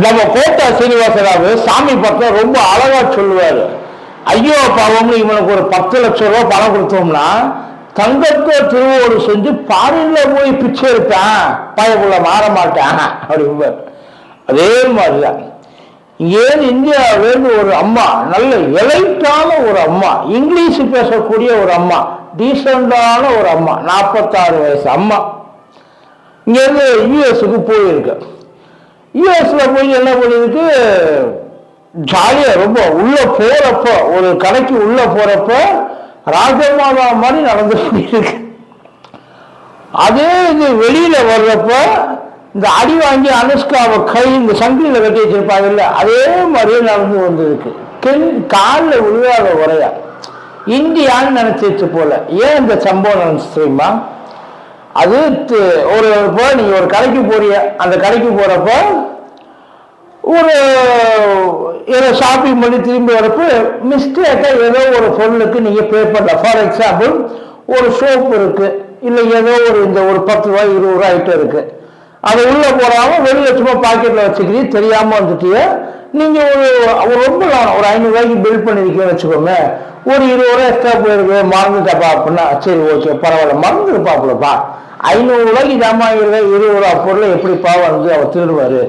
நம்ம கோட்டா சீனிவாசராவு சாமி பக்கம் ரொம்ப அழகா சொல்லுவாரு. ஐயோ பாவம்னு இவனுக்கு ஒரு பத்து லட்சம் ரூபாய் பணம் கொடுத்தோம்னா தங்கத்தை திருவோடு செஞ்சு பாரின்ல போய் பிச்சை எடுப்பேன். பயக்குள்ள மாற மாட்டேன் அப்படிம்பார். அதே மாதிரிதான். ஏன் இந்தியாவிலேருந்து ஒரு அம்மா நல்ல எலைட்டான ஒரு அம்மா இங்கிலீஷ் பேசக்கூடிய ஒரு அம்மா டீசெண்டான ஒரு அம்மா நாற்பத்தாறு வயசு அம்மா. இங்கேருந்து யூஎஸுக்கு போயிருக்கு. யூஎஸ்ல போய் என்ன பண்ணிருக்கு ஜாலியாக ரொம்ப உள்ள போறப்ப ஒரு கடைக்கு உள்ள போறப்ப ராஜமாதா மாதிரி நடந்து இருக்கு அதே இது வெளியில வர்றப்ப இந்த அடி வாங்கி அனுஷ்காவை கை இந்த சங்கிலியில கட்டி வச்சிருப்பாங்கல்ல அதே மாதிரியே நடந்து வந்திருக்கு. கெண் காலில் விழுகாத உரையா. இந்தியான்னு நினைச்சிச்சு போல. ஏன் இந்த சம்பவம் நினைச்சு தெரியுமா? அது ஒரு இப்போ நீங்க ஒரு கடைக்கு போறிய? அந்த கடைக்கு போறப்ப ஒரு ஏதோ ஷாப்பிங் பண்ணி திரும்பி வரப்போ மிஸ்டேக்காக ஏதோ ஒரு பொருளுக்கு நீங்கள் பே பண்ணல ஃபார் எக்ஸாம்பிள் ஒரு சோப் இருக்குது இல்லை ஏதோ ஒரு இந்த ஒரு பத்து ரூபாய் இருபது ரூபா ஐட்டம் இருக்குது அதை உள்ளே போடாம வெளியில் சும்மா பாக்கெட்டில் வச்சுக்கிறீ தெரியாமல் வந்துட்டியே? நீங்கள் ஒரு ஒரு ரொம்ப ஒரு ஐநூறுரூவாய்க்கு பில் பண்ணிருக்கீங்கன்னு வச்சுக்கோங்க. ஒரு இருபது ரூபா எக்ஸ்ட்ரா போயிருக்கு. மறந்துட்டப்பா அப்படின்னா சரி ஓகே பரவாயில்ல. மறந்துருப்பாப்புலப்பா. ஐநூறுரூவாய்க்கு ஜாமான் இருக்க இருபது ரூபா பொருளை எப்படிப்பா வந்து அவர் திருடுவார்?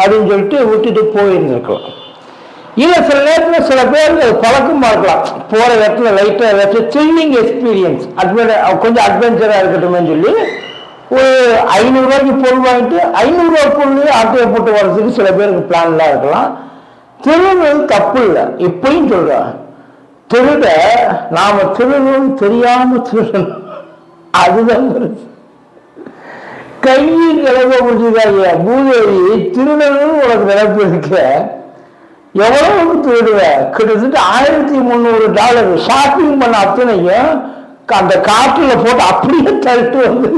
அப்படின்னு சொல்லிட்டு விட்டுட்டு போயிருந்துருக்கலாம். இல்லை சில நேரத்தில் சில பேருக்கு அது பழக்கமாக இருக்கலாம். போகிற இடத்துல லைட்டாக ஏதாச்சும் த்ரில்லிங் எக்ஸ்பீரியன்ஸ் அட்வென்ட் கொஞ்சம் அட்வென்ச்சராக இருக்கட்டும்னு சொல்லி ஒரு ஐநூறுரூவாய்க்கு பொருள் வாங்கிட்டு ஐநூறுரூவா பொருள் ஆட்டையை போட்டு வர்றதுக்கு சில பேருக்கு பிளான்லாம் இருக்கலாம். திருடுறது தப்பு இல்லை. இப்பயும் சொல்கிறேன் திருட நாம் திருடணும் தெரியாமல் திருடணும். அதுதான் பெருசு கையை கிளம்ப முடிச்சுக்காங்க பூதேவி திருநெல்வேலி உனக்கு நினைப்பு இருக்க. எவ்வளவு திருடுவ கிட்டத்தட்ட ஆயிரத்தி முந்நூறு டாலர் ஷாப்பிங் பண்ண அத்தனையும் அந்த காற்றுல போட்டு அப்படியே தள்ளிட்டு வந்து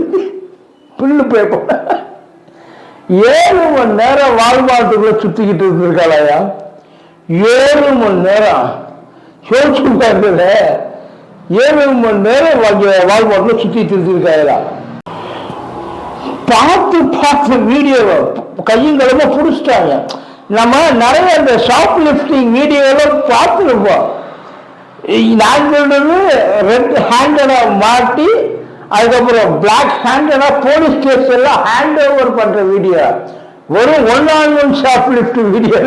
பில்லு போய் ஏழு மணி நேரம் வாழ்வாட்டுக்குள்ள சுத்திக்கிட்டு இருந்திருக்காளையா? ஏழு மணி நேரம். யோசிச்சு பாருங்கல ஏழு மணி நேரம் வாழ்வாட்டுல சுத்திட்டு இருந்திருக்காயா பார்த்து பார்த்து வீடியோவை கையும் பிடிச்சிட்டாங்க. நம்ம நிறைய இந்த ஷாப் லிஃப்டிங் வீடியோவில் பார்த்துருப்போம். நான் சொல்றது ரெட் ஹேண்டடா மாட்டி அதுக்கப்புறம் பிளாக் ஹேண்டடா போலீஸ் ஸ்டேஷன்ல ஹேண்ட் ஓவர் பண்ணுற வீடியோ வெறும் one on one shoplift video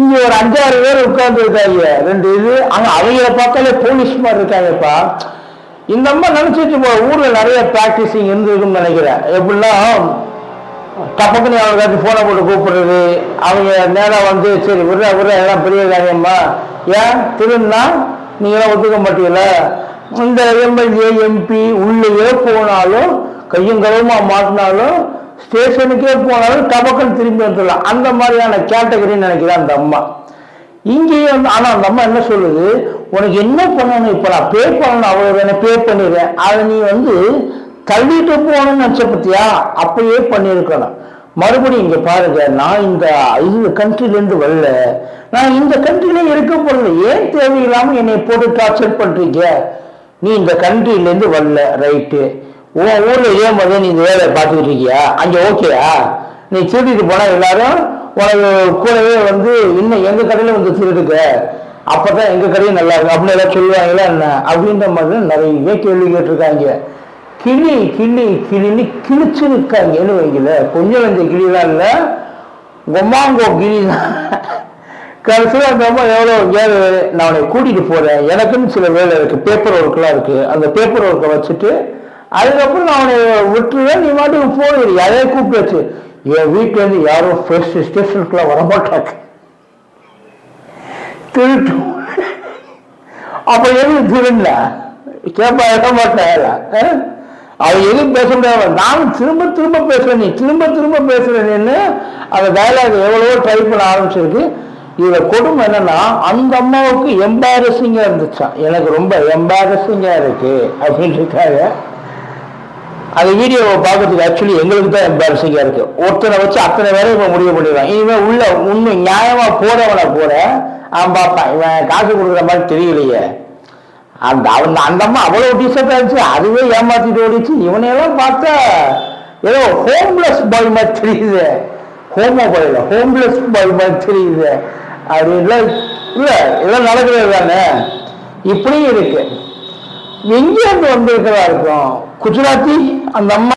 இங்கே ஒரு அஞ்சாறு பேர் உட்காந்துருக்காங்க ரெண்டு இது ஆனால் அவங்கள பார்த்தாலே போலீஸ் மாதிரி இருக்காங்கப்பா. இந்த அம்மா நினைச்சிட்டு போ ஊர்ல நிறைய பிராக்டிசிங் இருந்திருக்குன்னு நினைக்கிறேன். எப்படின்னா டப்பக்குன்னு அவங்களுக்கு போனை போட்டு கூப்பிடுறது அவங்க நேராக வந்து சரி விடுற விடுற எல்லாம் பெரிய காரியம்மா. ஏன்? திருன்னா நீங்களாம் ஒத்துக்க மாட்டீங்கள? இந்த எம்எல்ஏ எம்பி உள்ளே போனாலும் கையும் களவுமா மாட்டினாலும் ஸ்டேஷனுக்கே போனாலும் டபக்குன்னு திரும்பி வந்துடலாம். அந்த மாதிரியான கேட்டகரின்னு நினைக்கிறேன் அந்த அம்மா. இங்கே வந்து ஆனா அந்த அம்மா என்ன சொல்லுது? உனக்கு என்ன பண்ணணும் இப்போ நான் பே பண்ணணும் அவ்வளோ வேணும் பே பண்ணிடுறேன். அதை நீ வந்து தள்ளிட்டு போகணும்னு நினச்ச பத்தியா? அப்பயே பண்ணியிருக்கணும். மறுபடியும் இங்கே பாருங்க நான் இந்த இந்த கண்ட்ரிலேருந்து வரல. நான் இந்த கண்ட்ரில இருக்க போறது ஏன் தேவையில்லாமல் என்னை போட்டு டார்ச்சர் பண்ணுறீங்க நீ இந்த கண்ட்ரிலேருந்து வரல ரைட்டு உன் ஊரில் ஏன் முதல்ல நீ இந்த வேலையை பார்த்துக்கிட்டு இருக்கியா? அங்கே ஓகேயா நீ திருடிட்டு போனால் எல்லாரும் உனக்கு கூடவே வந்து இன்னும் எங்க கடையில வந்து திருடுக்க அப்பதான் எங்க கடையும் நல்லா இருக்கு அப்படின்னு எல்லாம் சொல்லுவாங்களா என்ன? அப்படின்ற மாதிரி நிறைய கேள்வி கேட்டிருக்காங்க. கிளி கிளி கிளின்னு கிழிச்சிருக்காங்கன்னு வைக்கல கொஞ்சம் நஞ்ச கிளிலாம் இல்லை. கொம்மாங்கோ கிளி தான் கடைசியில் அந்த அம்மா எவ்வளோ வேலை நான் உன்னை கூட்டிட்டு போறேன். எனக்குன்னு சில வேலை இருக்கு. பேப்பர் ஒர்க்லாம் இருக்கு. அந்த பேப்பர் ஒர்க்கை வச்சுட்டு அதுக்கப்புறம் நான் அவனை விட்டுருவேன். நீ மாட்டுக்கு போயிடு யாரையே கூப்பிட்டு வச்சு என் வீட்டிலேருந்து யாரும் ஃபர்ஸ்ட் ஸ்டேஷனுக்குலாம் வரமாட்டாங்க திருட்டு அப்போ எதுவும் திருடல கேட்பா இட மாட்டாங்க அவர் எதுவும் பேச முடியாது நானும் திரும்ப திரும்ப பேசுறேன் நீ திரும்ப திரும்ப பேசுறேன்னு அந்த டயலாக் எவ்வளவோ ட்ரை பண்ண ஆரம்பிச்சிருக்கு இதில் கொடுமை என்னன்னா அந்த அம்மாவுக்கு எம்பாரசிங்காக இருந்துச்சான் எனக்கு ரொம்ப எம்பாரசிங்காக இருக்கு அப்படின்றதுக்காக அந்த வீடியோவை பார்க்கறதுக்கு ஆக்சுவலி எங்களுக்கு தான் எம்பாரசிங்காக இருக்கு. ஒருத்தனை வச்சு அத்தனை வேலையை இப்போ முடிவு பண்ணிடுவான் இவன் உள்ள உண்மை நியாயமா போறவனை போற அவன் பார்ப்பான். இவன் காசு கொடுக்குற மாதிரி தெரியலையே. அந்த அவன் அந்த அம்மா அவ்வளவு டீசெண்டாக இருந்துச்சு. அதுவே ஏமாத்திட்டு ஓடிச்சு இவனையெல்லாம் பார்த்தா ஏதோ ஹோம்லெஸ் பாய் மாதிரி தெரியுது. ஹோமோபைல ஹோம்லெஸ் பாய் மாதிரி தெரியுது. அப்படின்லாம் இல்லை இதெல்லாம் நடக்கிறது தானே இப்படியும் இருக்கு. எங்கேருந்து வந்திருக்கிறதா இருக்கும்? குஜராத்தி அந்த அம்மா